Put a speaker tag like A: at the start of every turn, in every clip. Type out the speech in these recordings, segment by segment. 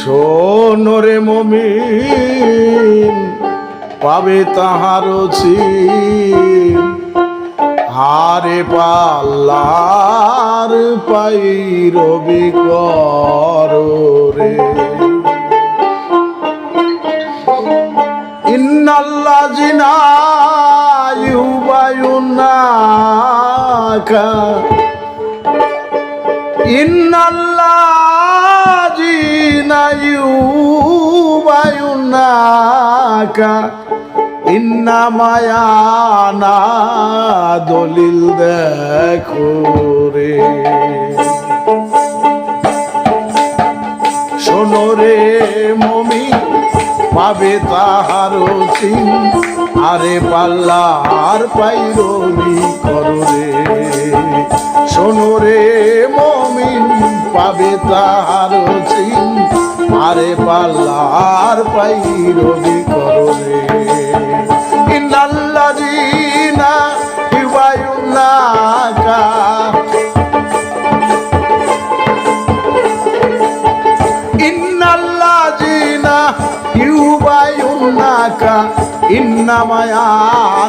A: সোনরে মমিন পাবে তাহার হারে পাল্লার পাই রবি রে। ইন্নাল্লাহ জিনা ইউবায়ুনাকা ইন্নাল্লাহ ইউবায়ুনাকা ইন্না মায়ানা দলিল দেখো রে শোনো রে মমি পাবে তাহার সিং আরে পাল্লা আর করো রে। শোনো রে মমিন, পাবে তাহার সিং আরে পাল্লা আর করো রে।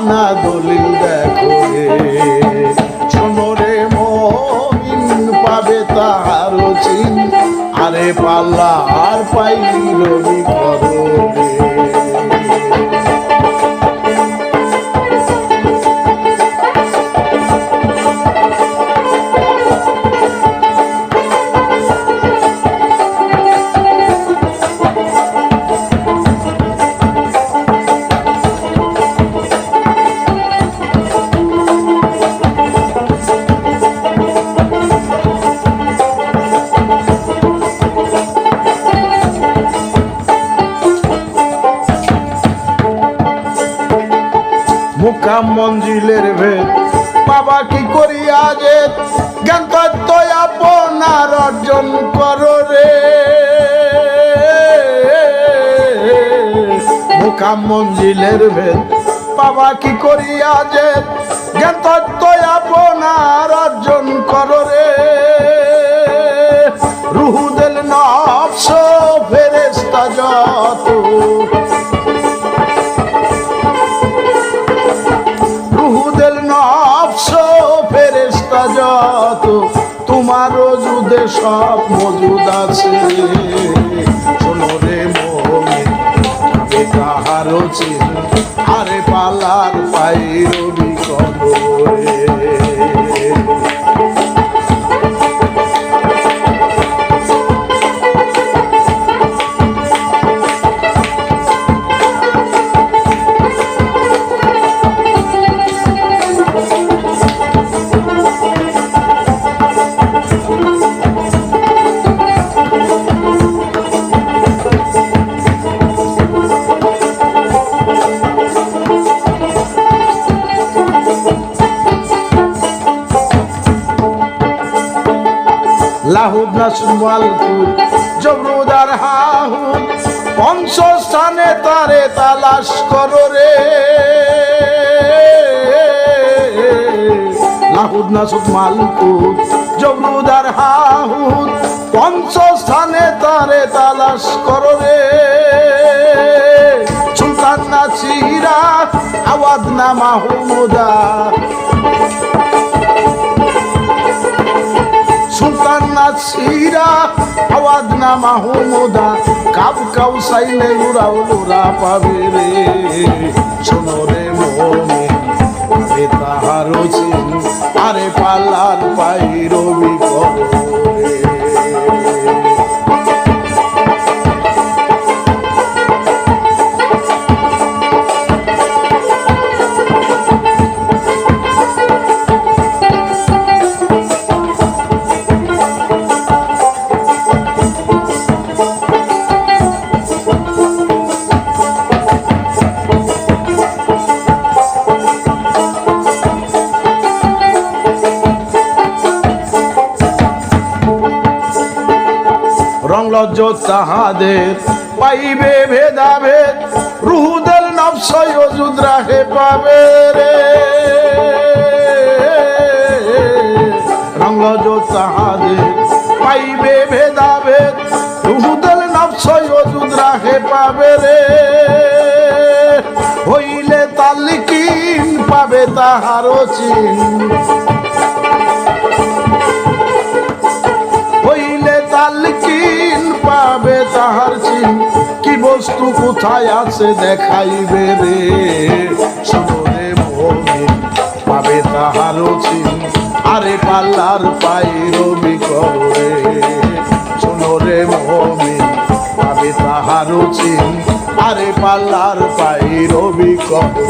A: ইন্নামায়ানা দলিল দেখো রে। শোনো রে মমিন পাবে তাহার চিন। আরে পাল্লা আর পাইল করো রে। মুকাম মঞ্জিলের ভেদ। বাবা কি করিয়া যে জ্ঞান তত্ত্ব আপনার অর্জন করো রে। মুকাম মঞ্জিলের ভেদ। বাবা কি করিয়া যে জ্ঞান তত্ত্ব আপনার অর্জন করো রে। রুহুদেল নফস ফেরেস্তা যত সব মজুদ আছে। শোনো রে কাহার চিন আরে পালার পাই রবি কবরে। জবরুদার হাহুদ পঞ্চস্থানে তারে তালাশ করো রে। লাহুদ নাসুদ মালপুর জবরুদার হাহুদ পঞ্চস্থানে তারে তালাশ করো রে। সুলতান নাসিরা আওয়াজ না মাহমুদা। সুলতান নাসিরা আওয়াজ না মাহমুদা কাপ কাউ সাইলে উড়াও উড়া পাবে রে। রং লজ্জ তাহাদের পাইবে ভেদাভেদ, রুহুদের নবসয় অজুদ পাবে রে। রং লজ্জ তাহাদের পাইবে ভেদাভেদ রুহু দুদল নফসই ওজুদ রাখে পাবে রে। হইলে তালিকিন পাবে তাহারও চিন। কোথায় আছে দেখাইবে রে। সামনে মমিন পাবে তাহারও চিন আরে পাল্লার পাই রবি করে সোনরে মমিন পাবে তাহারও চিন আরে পাল্লার পাই রবি করে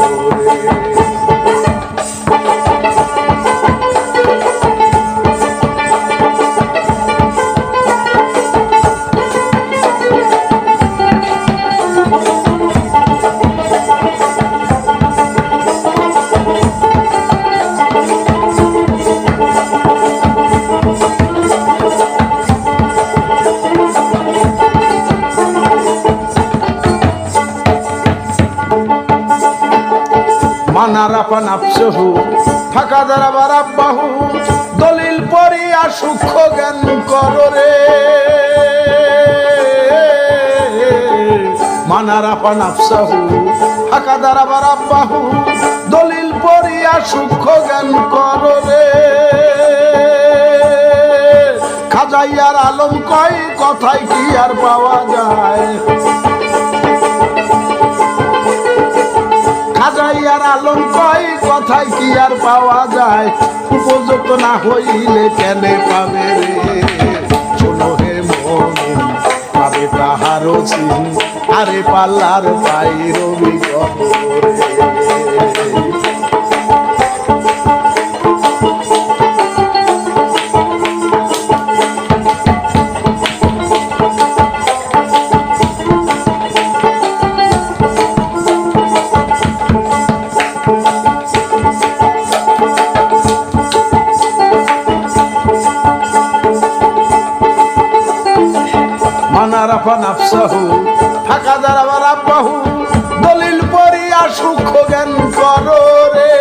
A: মানারাপা নাপসহু ফাঁকা দ্বারা বারাব্বাহু দলিল পরিয়া সূক্ষ্ম জ্ঞান কর রে। মানারাপা নাপসাহু ফাঁকা দ্বারা বারাব্বাহু দলিল পরিয়া সূক্ষ্ম জ্ঞান কর রে। খাজাইয়ার আলম কয়, কথায় কি আর পাওয়া যায়? কয় কথায় কি আর পাওয়া যায়? উপযুক্ত না হইলে কেনে পাবে রে? শোনো হে মমিন পাবে তাহারও চিন আরে পাল্লার পাই রবি কবরে জ্ঞান করো রে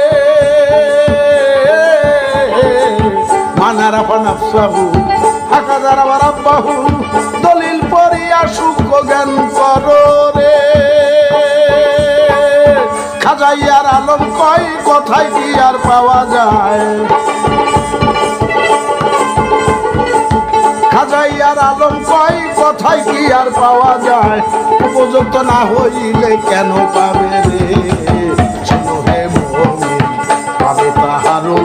A: মানারাফা নাফসাহু ফাঁকা দাঁড়াবার আব্বাহু দলিল পরিয়া সূক্ষ্ম জ্ঞান করো রে খাজাইয়ার আলম কয়, কথায় কি আর পাওয়া যায়? খাজাইয়ার আলম কয়, কথায় কি আর পাওয়া যায়? উপযুক্ত না হইলে কেন পাবে রে? তাহারও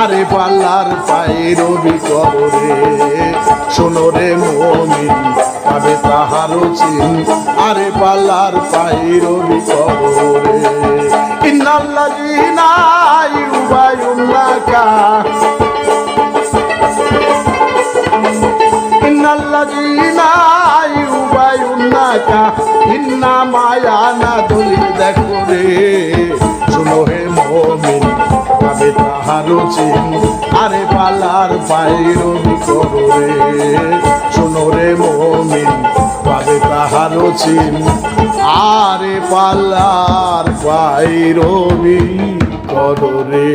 A: আরে পাল্লার পায়ে রবি করে শোনো রে মমিন পাবে তাহারও চিন আরে পাল্লার পায়ে রবি করে ইন্নাল্লাযীনা ইউবায়ুন্নাকা তাহারও চিন আরে পালার পায়রবি করো শুনো রে মমিন, পাবে তাহারও চিন। আরে পাল্লার পায়রবি করো রে